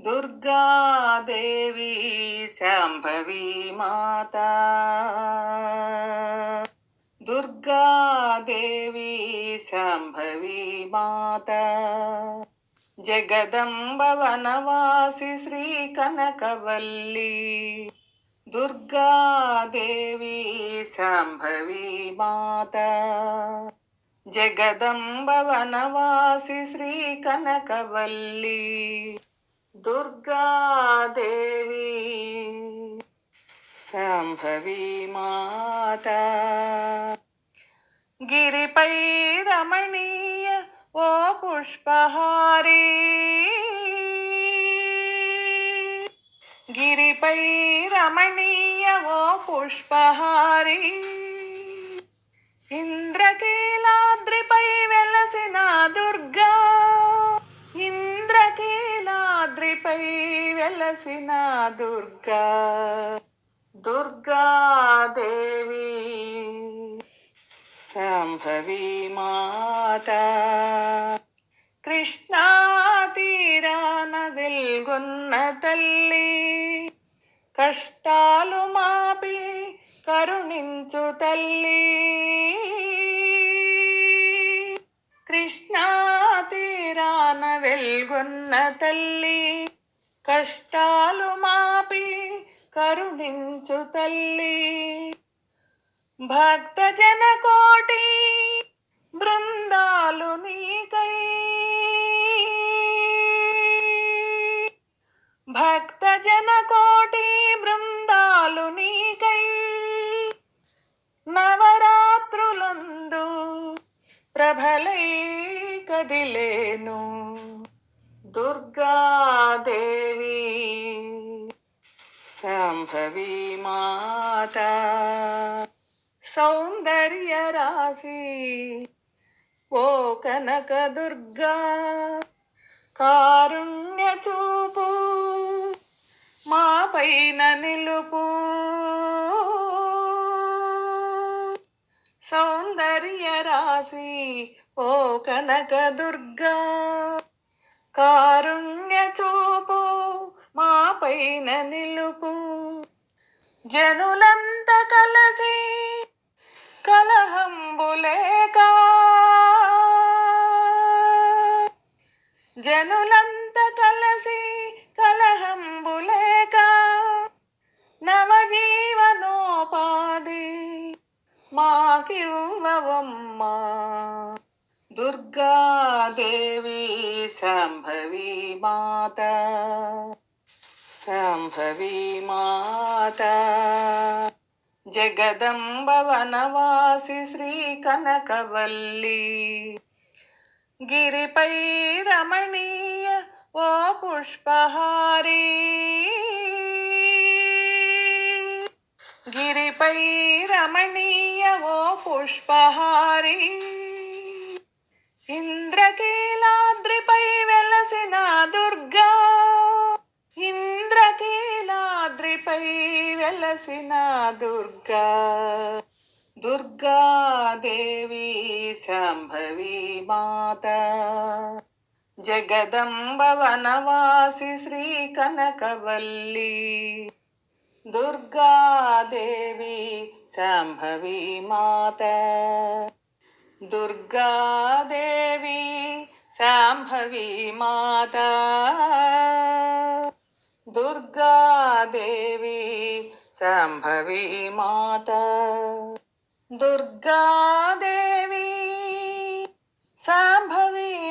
దుర్గాదేవి శాంభవి మాత. దుర్గాదేవి శాంభవి మాత. జగదంబ వనవాసి శ్రీ కనకవల్లి. దుర్గాదేవి శాంభవి మాత. జగదంబ వనవాసి శ్రీ కనకవల్లి. దుర్గాదేవి శాంభవి మాత గిరిపై రమణీయ ఓ పుష్పహారి గిరిపై రమణీయ ఓ పుష్పహారి ఇంద్రకీలాద్రిపై వెలసిన దుర్గా వెలసిన దుర్గా దుర్గాదేవి సంభవి మాత. కృష్ణా తీరాన వెల్గొన్న తల్లి కష్టాలు మాపి కరుణించు తల్లి. కృష్ణా తీరాన వెల్గొన్న తల్లి కష్టాలు మాపి కరుణించు తల్లి. భక్తజన కోటి బృందాలు నీకై. భక్తజన కోటి బృందాలు నీకై. నవరాత్రులందు ప్రభలై కదిలేను. దుర్గాదేవి శాంభవి మాత సౌందర్య రాశి ఓ కనక దుర్గా కారుణ్య చూపు మా పైన నిలుపు సౌందర్య రాశి ఓ కనక దుర్గా కారుణ్య చూపు మా పైన నిలుపు. జనులంత కలసి కలహంబులేక జనులంత కలసి కలహంబులేక నవజీవనోపాధి మాకివ్వవమ్మా. దుర్గాదేవి శాంభవి మాత శాంభవి మాత జగదంబ వనవాసి శ్రీ కనకవల్లి గిరిపై రమణీయ ఓ పుష్పహారి గిరిపై రమణీయ ఓ పుష్పహారి ఇంద్రకీలాద్రిపై వెలసిన దుర్గా. ఇంద్రకీలాద్రిపై వెలసిన దుర్గా. దుర్గాదేవి శాంభవి మాత. జగదంబ వనవాసి శ్రీ కనకవల్లి. దుర్గాదేవి శాంభవి మాత. దుర్గాదేవి శాంభవి మాత దుర్గాదేవి శాంభవి మాత దుర్గాదేవి శాంభవి